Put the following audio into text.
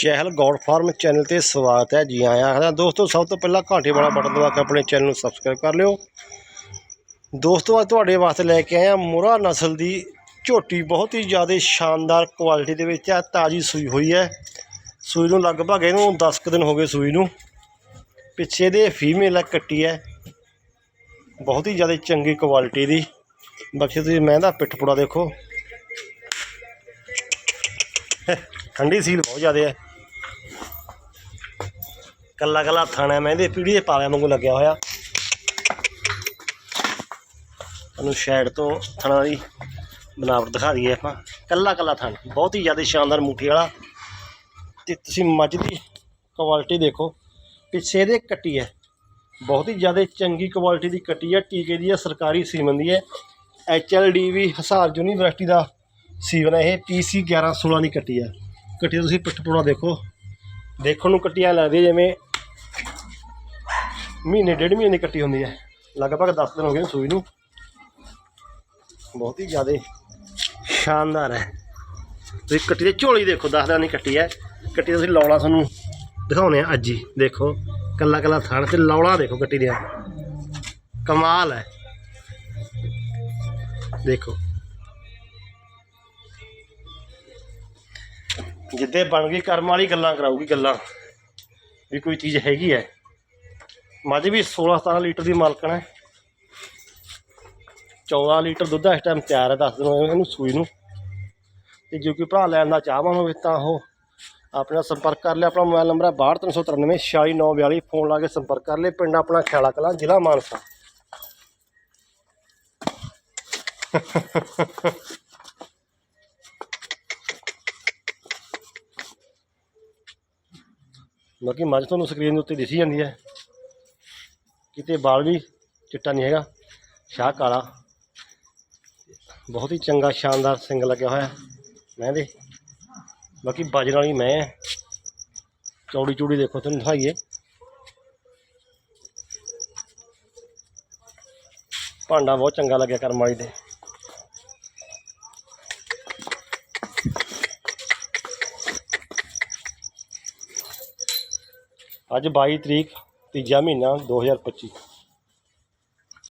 ਚਹਿਲ God farm channel ਤੇ ਸਵਾਗਤ ਹੈ ਜੀ ਆਇਆਂ ਹਾਂ ਦੋਸਤੋ, ਸਭ ਤੋਂ ਪਹਿਲਾਂ ਘੰਟੀ ਵਾਲਾ ਬਟਨ ਦਬਾ ਕੇ ਆਪਣੇ ਚੈਨਲ ਨੂੰ ਸਬਸਕ੍ਰਾਈਬ ਕਰ ਲਿਓ। ਦੋਸਤੋ, ਅੱਜ ਤੁਹਾਡੇ ਵਾਸਤੇ ਲੈ ਕੇ ਆਏ ਹਾਂ ਮੁਰਾ ਨਸਲ ਦੀ ਝੋਟੀ। ਬਹੁਤ ਹੀ ਜ਼ਿਆਦਾ ਸ਼ਾਨਦਾਰ ਕੁਆਲਿਟੀ ਦੇ ਵਿੱਚ ਹੈ, ਤਾਜੀ ਸੂਈ ਹੋਈ ਹੈ। ਸੂਈ ਨੂੰ ਲਗਭਗ ਇਹਨੂੰ 10 ਕੁ ਦਿਨ ਹੋ ਗਏ ਸੂਈ ਨੂੰ। ਪਿੱਛੇ ਦੇ ਫੀਮੇਲ ਹੈ ਕੱਟੀ ਹੈ। ਬਹੁਤ ਹੀ ਜ਼ਿਆਦਾ ਚੰਗੀ ਕੁਆਲਿਟੀ ਦੀ। ਬਾਕੀ ਤੁਸੀਂ ਮੈਂ ਦਾ ਪਿੱਠਪੂੜਾ ਦੇਖੋ। ਠੰਡੀ ਸੀਲ ਬਹੁਤ ਜ਼ਿਆਦਾ ਹੈ। ਕੱਲਾ ਕੱਲਾ ਥਾਣਾ ਮੈਂ ਇਹਦੇ ਪੀੜੀ ਦੇ ਪਾਲਿਆਂ ਵਾਂਗੂ ਲੱਗਿਆ ਹੋਇਆ। ਤੁਹਾਨੂੰ ਸ਼ੈਡ ਤੋਂ ਥਣਾ ਦੀ ਬਨਾਵਟ ਦਿਖਾ ਦਈਏ ਆਪਾਂ। ਕੱਲਾ ਕੱਲਾ ਥਣ, ਬਹੁਤ ਹੀ ਜ਼ਿਆਦਾ ਸ਼ਾਨਦਾਰ ਮੁੱਠੀ ਵਾਲਾ। ਤੇ ਤੁਸੀਂ ਮੱਝ ਦੀ ਕੁਆਲਿਟੀ ਦੇਖੋ, ਪਿੱਛੇ ਇਹਦੇ ਕੱਟੀ ਹੈ। ਬਹੁਤ ਹੀ ਜ਼ਿਆਦਾ ਚੰਗੀ ਕੁਆਲਿਟੀ ਦੀ ਕੱਟੀ ਹੈ, ਟੀਕੇ ਦੀ ਹੈ, ਸਰਕਾਰੀ ਸੀਮਨ ਦੀ ਹੈ। H L D V Hisar university ਦਾ ਸੀਵਨ ਹੈ ਇਹ ਪੀ ਸੀ 1116 ਦੀ ਕੱਟੀ ਹੈ। ਕੱਟੀ ਤੁਸੀਂ ਪਿੱਠਪੂੜਾ ਦੇਖੋ। ਦੇਖਣ ਨੂੰ ਕੱਟੀਆਂ ਲੱਗਦੀ ਜਿਵੇਂ ਮਹੀਨੇ, ਡੇਢ ਮਹੀਨੇ ਦੀ ਕੱਟੀ ਹੁੰਦੀ ਹੈ। ਲਗਭਗ 10 ਦਿਨ ਹੋ ਗਏ ਸੂਈ ਨੂੰ। ਬਹੁਤ ਹੀ ਜ਼ਿਆਦਾ ਸ਼ਾਨਦਾਰ ਹੈ। ਤੁਸੀਂ ਕੱਟੀ ਦੇ ਝੋਲੀ ਦੇਖੋ, ਦਸ ਦਿਨ ਦੀ ਕੱਟੀ ਹੈ। ਕੱਟੀ ਤੁਸੀਂ ਲੌਲਾ ਤੁਹਾਨੂੰ ਦਿਖਾਉਣੇ ਆ ਅੱਜ ਹੀ। ਦੇਖੋ, ਕੱਲਾ ਕੱਲਾ ਥਣ ਤੇ ਲੌਲਾ ਦੇਖੋ ਕੱਟੀ ਦੀਆਂ। ਕਮਾਲ ਹੈ। ਦੇਖੋ। ਜਿੱਦੇ ਬਣ ਗਈ, ਕਰਮ ਵਾਲੀ ਗੱਲਾਂ ਕਰਾਊਗੀ ਗੱਲਾਂ। ਵੀ ਕੋਈ ਚੀਜ਼ ਹੈਗੀ ਹੈ। ਮੱਝ ਵੀ 16 17 ਲੀਟਰ ਦੀ ਮਾਲਕਣ ਹੈ 14 ਲੀਟਰ ਦੁੱਧ ਇਸ ਟਾਈਮ ਤਿਆਰ ਹੈ ਦੱਸ ਦਿਨ ਹੋਏ ਇਹਨੂੰ ਸੂਈ ਨੂੰ। ਤੇ ਜੇ ਕੋਈ ਭਰਾ ਲੈਣ ਦਾ ਚਾਹਵਾਨ ਹੋਵੇ ਤਾਂ ਉਹ ਆਪਣਾ ਸੰਪਰਕ ਕਰ ਲਿਆ ਆਪਣਾ ਮੋਬਾਈਲ ਨੰਬਰ ਹੈ 62393 46942 ਫੋਨ ਲਾ ਕੇ ਸੰਪਰਕ ਕਰ ਲਿਆ ਪਿੰਡ ਆਪਣਾ ਖਿਆਲਾ ਕਲਾਂ, ਜ਼ਿਲ੍ਹਾ ਮਾਨਸਾ। ਬਾਕੀ ਮੱਝ ਤੁਹਾਨੂੰ ਸਕਰੀਨ ਦੇ ਉੱਤੇ ਦਿਸੀ ਜਾਂਦੀ ਹੈ। ਕਿਤੇ ਬਾਲ ਵੀ ਚਿੱਟਾ ਨਹੀਂ ਹੈਗਾ, ਸ਼ਾਹ ਕਾਲਾ। ਬਹੁਤ ਹੀ ਚੰਗਾ, ਸ਼ਾਨਦਾਰ ਸਿੰਗ ਲੱਗਿਆ ਹੋਇਆ। ਮੈਂ ਦੇ, ਬਾਕੀ ਵਜਨ ਵਾਲੀ ਮੈਂ ਹੈ। ਚੌੜੀ ਚੂੜੀ ਦੇਖੋ, ਤੁਹਾਨੂੰ ਦਿਖਾਈਏ। ਭਾਂਡਾ ਬਹੁਤ ਚੰਗਾ ਲੱਗਿਆ ਕਰਮ ਵਾਲੀ ਦੇ। ਅੱਜ 22 ਤਰੀਕ ਤੀਜਾ ਮਹੀਨਾ 2025